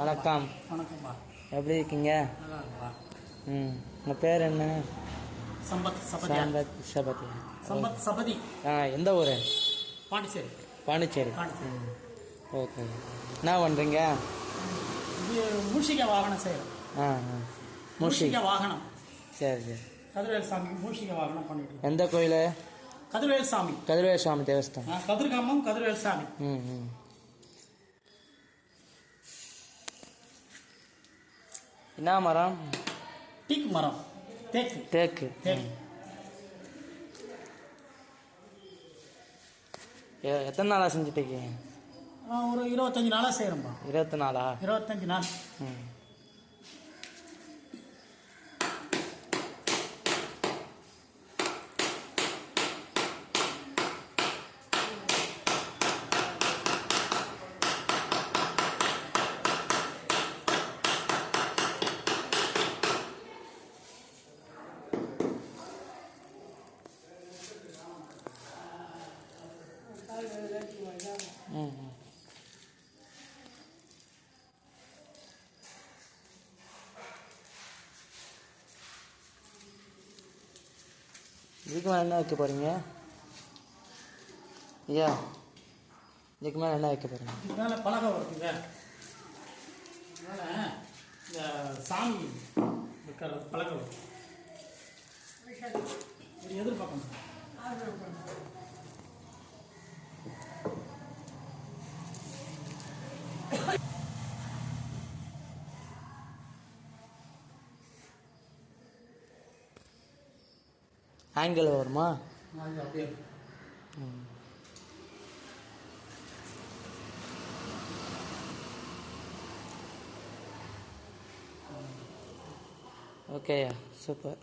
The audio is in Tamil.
வணக்கம். எப்படி இருக்கீங்க? ம் உங்கள் பேர் என்ன? சம்பத் சாம்பத் சபதி. சம்பத் சபதி. ஆ எந்த ஊர்? பாண்டிச்சேரி. பாண்டிச்சேரி. ஓகே. என்ன பண்ணுறீங்க இது மூஷிக வாகனம் செய்கிறோம் ஆ ஆ. மூஷி மூஷிக வாகனம். சரி சரி. கதிர்வேல் சாமி மூஷிக வாகனம் பண்ணிட்டு எந்த கோயில்? கதிர்வேல் சாமி. கதிரவேல் சுவாமி தேவஸ்தானம் ஆ, கதிர்காமம் கதிர்வேல் சாமி. ம் ம். என்ன மரம்? டீக் மரம். தேக்கு. தேக்கு. எத்தனை நாளாக செஞ்சுட்டு இருக்கீங்க? ஒரு இருபத்தஞ்சி நாளாக செய்கிறோம்ப்பா இருபத்தி நாளா? இருபத்தஞ்சி நாள். ம். இதுக்கு மேலே என்ன வைக்க போகிறீங்க ஐயா இதுக்கு மேலே என்ன வைக்க போகிறீங்க இதுக்கு மேலே பலகை வருதுங்க. அதனால் இந்த சாமி இருக்கிறது பலகை வரும் இது எதிர்பார்க்கணும். ஆங்கிள் வருமா? ஓகேயா சூப்பர்